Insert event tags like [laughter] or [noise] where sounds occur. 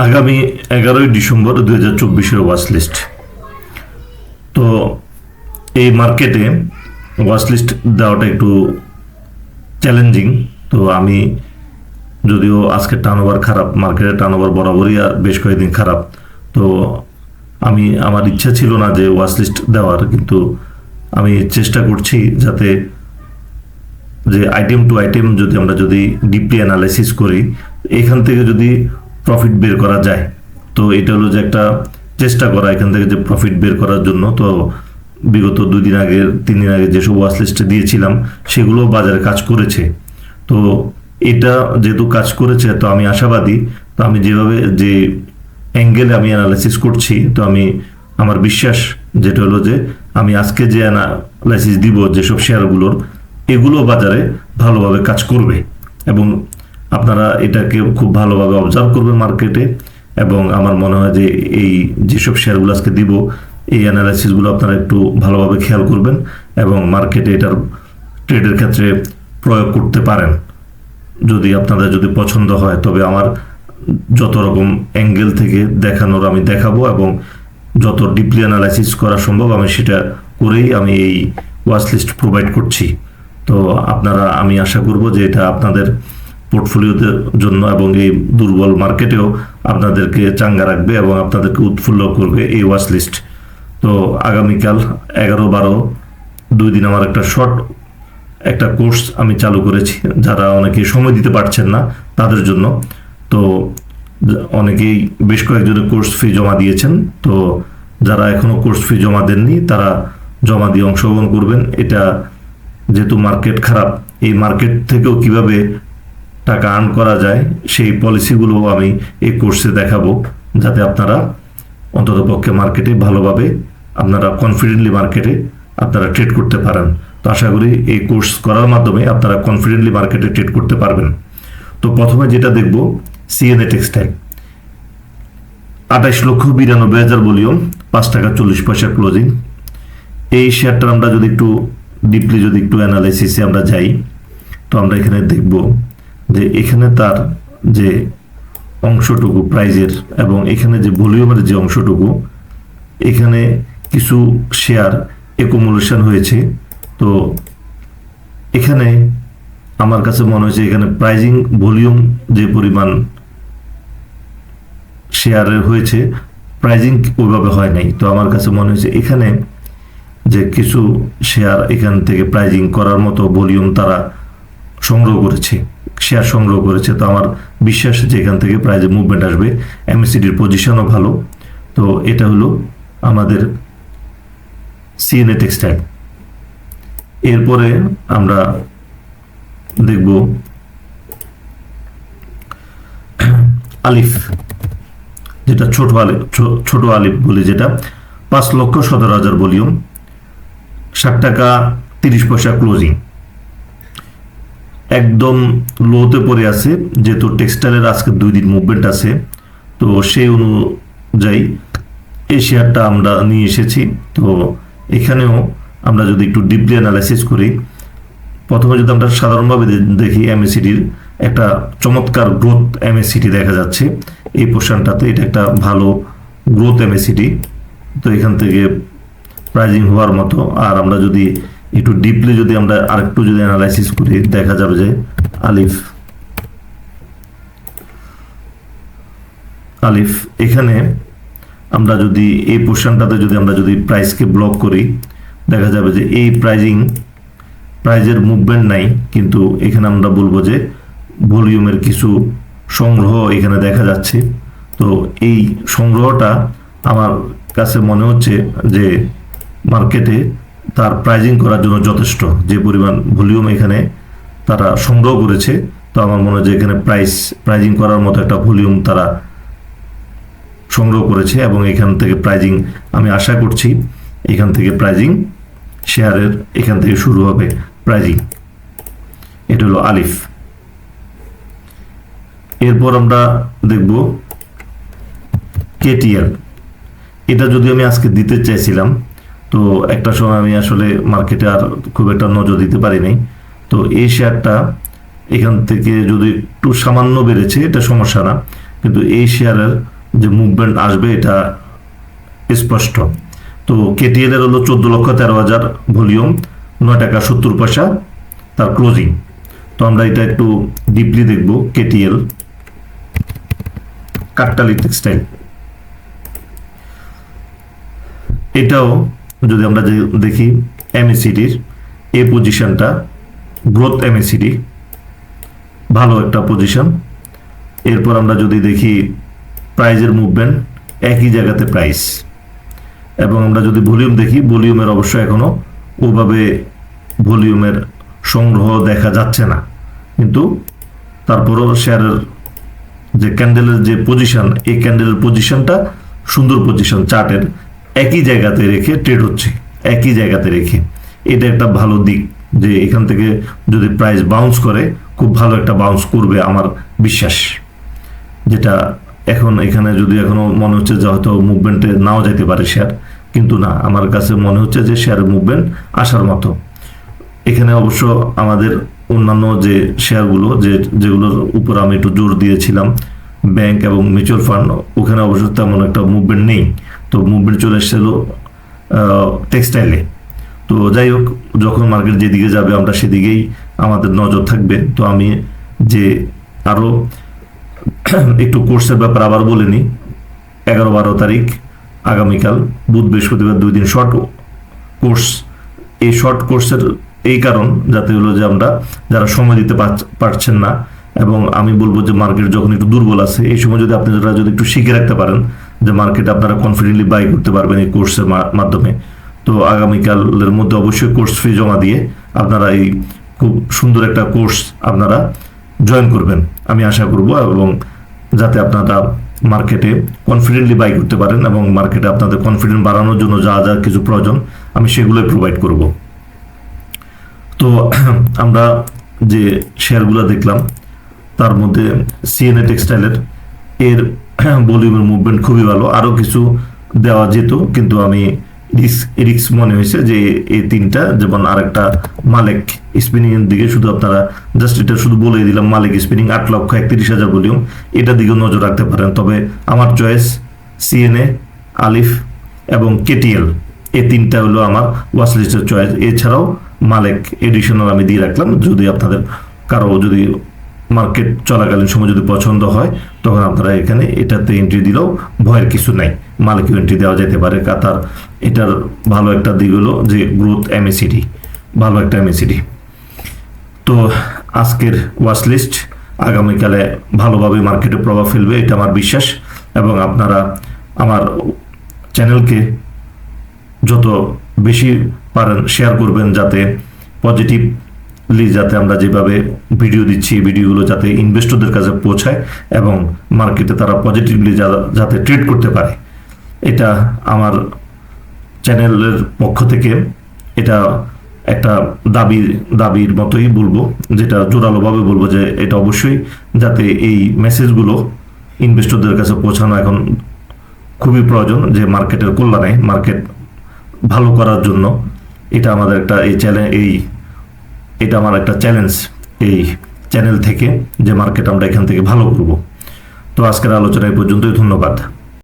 আগামী এগারোই ডিসেম্বর দুই হাজার চব্বিশের ওয়াচ লিস্ট তো এই মার্কেটে ওয়াচ লিস্ট দেওয়াটা একটু চ্যালেঞ্জিং তো আমি যদিও আজকে টার্নওভার খারাপ মার্কেটের টার্নওভার বরাবরই আর বেশ কয়েকদিন খারাপ, তো আমি, আমার ইচ্ছা ছিল না যে ওয়াচ লিস্ট দেওয়ার, কিন্তু আমি চেষ্টা করছি যাতে যে আইটেম টু আইটেম যদি আমরা যদি ডিপলি অ্যানালাইসিস করি, এখান থেকে যদি প্রফিট বের করা যায়। তো এটা হলো যে একটা চেষ্টা করা এখান থেকে যে প্রফিট বের করার জন্য। তো বিগত দুই দিন আগে তিন দিন আগে যেসব ওয়াচ লিস্টে দিয়েছিলাম সেগুলো বাজারে কাজ করেছে। তো এটা যেহেতু কাজ করেছে, তো আমি আশাবাদী। তো আমি যেভাবে, যে অ্যাঙ্গেলে আমি অ্যানালাইসিস করছি, তো আমি, আমার বিশ্বাস যেটা হলো যে, আমি আজকে যে অ্যানালাইসিস দিব যেসব শেয়ারগুলোর এগুলো বাজারে ভালোভাবে কাজ করবে। এবং আপনারা এটাকে খুব ভালোভাবে অবজার্ভ করবেন মার্কেটে এবং আমার মনে হয় যে এই যেসব শেয়ারগুলো আজকে দিব, এই অ্যানালাইসিসগুলো আপনারা একটু ভালোভাবে খেয়াল করবেন এবং মার্কেটে এটার ট্রেডের ক্ষেত্রে প্রয়োগ করতে পারেন। যদি আপনাদের যদি পছন্দ হয়, তবে আমার যত রকম অ্যাঙ্গেল থেকে দেখানোর আমি দেখাবো এবং যত ডিপলি অ্যানালাইসিস করা সম্ভব আমি সেটা করেই আমি এই ওয়াচ লিস্ট প্রোভাইড করছি। তো আপনারা, আমি আশা করব যে এটা আপনাদের পোর্টফোলিওদের জন্য এবং এই দুর্বল মার্কেটেও আপনাদেরকে চাঙ্গা রাখবে এবং আপনাদেরকে উৎফুল্ল করবে এই ওয়াচ লিস্ট তো আগামীকাল এগারো বারো দুই দিন আমার একটা শর্ট একটা কোর্স আমি চালু করেছি। যারা অনেকে সময় দিতে পারছেন না তাদের জন্য। তো অনেকেই বেশ কয়েকজনের কোর্স ফি জমা দিয়েছেন। তো যারা এখনও কোর্স ফি জমা দেননি, তারা জমা দিয়ে অংশগ্রহণ করবেন। এটা যেহেতু মার্কেট খারাপ, এই মার্কেট থেকেও কীভাবে টাকা আর্ন করা যায়, সেই পলিসিগুলো আমি এই কোর্সে দেখাবো, যাতে আপনারা অন্ততপক্ষে মার্কেটে ভালোভাবে আপনারা কনফিডেন্টলি মার্কেটে আপনারা ট্রেড করতে পারেন। তো আশা করি এই কোর্স করার মাধ্যমে আপনারা কনফিডেন্টলি মার্কেটে ট্রেড করতে পারবেন। তো প্রথমে যেটা দেখব সিএনএ টেক্সটাইল আঠাইশ লক্ষ বিরানব্বই হাজার ভলিউম, পাঁচ টাকা চল্লিশ পয়সা ক্লোজিং এই শেয়ারটা আমরা যদি একটু ডিপলি যদি একটু অ্যানালাইসিসে আমরা যাই, তো আমরা এখানে দেখব যে এখানে তার যে অংশটুকু প্রাইজের এবং এখানে যে ভলিউমের যে অংশটুকু, এখানে কিছু শেয়ার একুমুলেশন হয়েছে। তো এখানে আমার কাছে মনে হয়েছে এখানে প্রাইজিং ভলিউম যে পরিমাণ শেয়ারের হয়েছে প্রাইজিং ওইভাবে হয় নাই। তো আমার কাছে মনে হয়েছে এখানে যে কিছু শেয়ার এখান থেকে প্রাইজিং করার মতো ভলিউম তারা সংগ্রহ করেছে। শেয়ার সংগ্রহ করেছে, তো আমার বিশ্বাস যে এখান থেকে প্রাইজে মুভমেন্ট আসবে এমএসিডির পজিশনও ভালো। তো এটা হলো আমাদের সিএনএ টেক্সটাইল এরপরে আমরা দেখব আলিফ, যেটা ছোট আলিফ ছোট আলিফ বলি যেটা, পাঁচ লক্ষ সতেরো হাজার ভলিউম, ষাট টাকা তিরিশ পয়সা ক্লোজিং একদম লোতে পড়ে আছে, যেহেতু টেক্সটাইলের আজকে দুই দিন মুভমেন্ট আছে, তো সেই অনুযায়ী এই শেয়ারটা আমরা নিয়ে এসেছি। তো এখানেও আমরা যদি একটু ডিপলি অ্যানালাইসিস করি, প্রথমে যদি আমরা সাধারণভাবে দেখি এমএসিডির একটা চমৎকার গ্রোথ এমএসিডি দেখা যাচ্ছে। এই পোর্শনটাতে এটা একটা ভালো গ্রোথ এমএসিডি তো এখান থেকে প্রাইজিং হওয়ার মতো, আর আমরা যদি একটু ডিপলি যদি আমরা আরেকটু যদি অ্যানালাইসিস করি, দেখা যাবে যে আলিফ আলিফ, এখানে আমরা যদি এই পোর্শনটাতে যদি আমরা যদি প্রাইসকে ব্লক করি, দেখা যাবে যে এই প্রাইজিং প্রাইজের মুভমেন্ট নাই, কিন্তু এখানে আমরা বলব যে ভলিউমের কিছু সংগ্রহ এখানে দেখা যাচ্ছে। তো এই সংগ্রহটা আমার কাছে মনে হচ্ছে যে মার্কেটে তার প্রাইজিং করার জন্য যথেষ্ট। যে পরিমাণ ভলিউম এখানে তারা সংগ্রহ করেছে, তো আমার মনে হয় যে এখানে প্রাইস প্রাইজিং করার মতো একটা ভলিউম তারা সংগ্রহ করেছে এবং এখান থেকে প্রাইজিং আমি আশা করছি এখান থেকে প্রাইজিং শেয়ারের এখান থেকে শুরু হবে প্রাইজিং এটা হলো আলিফ। এরপর আমরা দেখব কেটিএল এটা যদি আমি আজকে দিতে চাইছিলাম তো একটা সময় আমি আসলে মার্কেটে আর খুব একটা নজর দিতে পারি নাই। তো এই শেয়ারটা এখান থেকে যদি একটু সামান্য বেড়েছে, এটা সমস্যা না। কিন্তু এই শেয়ারের যে মুভমেন্ট আসবে, এটা স্পষ্ট। তো কেটিএল এর হলো চোদ্দ লক্ষ তেরো হাজার ভলিউম, নয় টাকা সত্তর পয়সা তার ক্লোজিং তো আমরা এটা একটু ডিপলি দেখব কেটিএল কাকটালি টেক্সটাইল এটাও যদি আমরা দেখি এমএসিডির এ পজিশনটা গ্রোথ এমএসিডি ভালো একটা পজিশন এরপর আমরা যদি দেখি প্রাইজের মুভমেন্ট একই জায়গাতে প্রাইস এবং আমরা যদি ভলিউম দেখি ভলিউমের অবশ্য এখনও ওভাবে ভলিউমের সংগ্রহ দেখা যাচ্ছে না। কিন্তু তারপরও শেয়ারের যে ক্যান্ডেলের যে পজিশন এই ক্যান্ডেলের পজিশনটা সুন্দর পজিশন চার্টের একই জায়গাতে রেখে ট্রেড হচ্ছে, একই জায়গাতে রেখে। এটা একটা ভালো দিক যে এখান থেকে যদি প্রাইস বাউন্স করে, খুব ভালো একটা বাউন্স করবে আমার বিশ্বাস। যেটা এখন এখানে যদি এখনও মনে হচ্ছে যে হয়তো মুভমেন্টে নাও যেতে পারে শেয়ার কিন্তু না, আমার কাছে মনে হচ্ছে যে শেয়ারের মুভমেন্ট আসার মতো। এখানে অবশ্য আমাদের অন্যান্য যে শেয়ারগুলো যে যেগুলোর উপর আমি একটু জোর দিয়েছিলাম ব্যাংক এবং মিউচুয়াল ফান্ড ওখানে অবশ্য তেমন একটা মুভমেন্ট নেই। তো মুভমেন্ট চলে এসেছিল টেক্সটাইলে তো যাই হোক, যখন মার্কেট যেদিকে যাবে, আমরা সেদিকেই আমাদের নজর থাকবে। তো আমি যে আরও [clears throat] একটু কোর্সের ব্যাপার আবার বলে নিই। এগারো বারো তারিখ, আগামীকাল, বুধ বৃহস্পতিবার দুই দিন শর্ট কোর্স এই শর্ট কোর্সের এই কারণ, যাতে হলো যে আমরা যারা সময় দিতে পারছ- পারছেন না, এবং আমি বলব যে মার্কেট যখন একটু দুর্বল আছে, এই সময় যদি আপনি যারা যদি একটু শিখে রাখতে পারেন যে মার্কেট আপনারা কনফিডেন্টলি বাই করতে পারবেন এই কোর্সের মাধ্যমে। তো আগামীকালের মধ্যে অবশ্যই কোর্স ফি জমা দিয়ে আপনারা এই খুব সুন্দর একটা কোর্স আপনারা জয়েন করবেন, আমি আশা করব। এবং যাতে আপনারা মার্কেটে কনফিডেন্টলি বাই করতে পারেন এবং মার্কেটে আপনাদের কনফিডেন্ট বাড়ানোর জন্য যা যা কিছু প্রয়োজন, আমি সেগুলোই প্রোভাইড করব। তো [clears throat] আমরা যে শেয়ারগুলো দেখলাম, তার মধ্যে সিএনএ টেক্সটাইলের এর [clears throat] ভলিউমের মুভমেন্ট খুবই ভালো। আরও কিছু দেওয়া যেত, কিন্তু আমি রিক্স মনে হয়েছে যে এই তিনটা, যেমন আরেকটা মালিক স্পিনিং এর দিকে শুধু আপনারা জাস্ট এটা শুধু বলে দিলাম, মালিক স্পিনিং আট লক্ষ একত্রিশ হাজার ভলিউম এটা দিকেও নজর রাখতে পারেন। তবে আমার চয়েস সিএনএ আলিফ এবং কেটিএল এই তিনটা হলো আমার ওয়াচ লিস্টের চয়েস এছাড়াও মালিক এডিশনাল আমি দিয়ে রাখলাম। যদি আপনাদের কারও যদি মার্কেট চলাকালীন সময় যদি পছন্দ হয়, তখন আপনারা এখানে এটাতে এন্ট্রি দিলেও ভয়ের কিছু নাই। মালিকও এন্ট্রি দেওয়া যেতে পারে। কাতার, এটার ভালো একটা দিক হলো যে গ্রোথ এমএসিডি ভালো একটা এমএসিডি তো আজকের ওয়াচ লিস্ট আগামীকালে ভালোভাবে মার্কেটে প্রভাব ফেলবে, এটা আমার বিশ্বাস। এবং আপনারা আমার চ্যানেলকে যত বেশি পারেন শেয়ার করবেন যাতে পজিটিভলি যাতে আমরা যেভাবে ভিডিও দিচ্ছি, এই ভিডিওগুলো যাতে ইনভেস্টরদের কাছে পৌঁছায় এবং মার্কেটে তারা পজিটিভলি যাতে ট্রেড করতে পারে। এটা আমার চ্যানেলের পক্ষ থেকে এটা একটা দাবি, দাবির মতোই বলব, যেটা জোরালোভাবে বলব যে এটা অবশ্যই যাতে এই মেসেজগুলো ইনভেস্টরদের কাছে পৌঁছানো এখন খুবই প্রয়োজন যে মার্কেটের কল্যাণে মার্কেট ভালো করার জন্য। এটা আমাদের একটা এই চ্যালেঞ্জ এই, এটা আমার একটা চ্যালেঞ্জ এই চ্যানেল থেকে যে মার্কেট আমরা এখান থেকে ভালো করব। তো আজকের আলোচনা এই পর্যন্তই, ধন্যবাদ।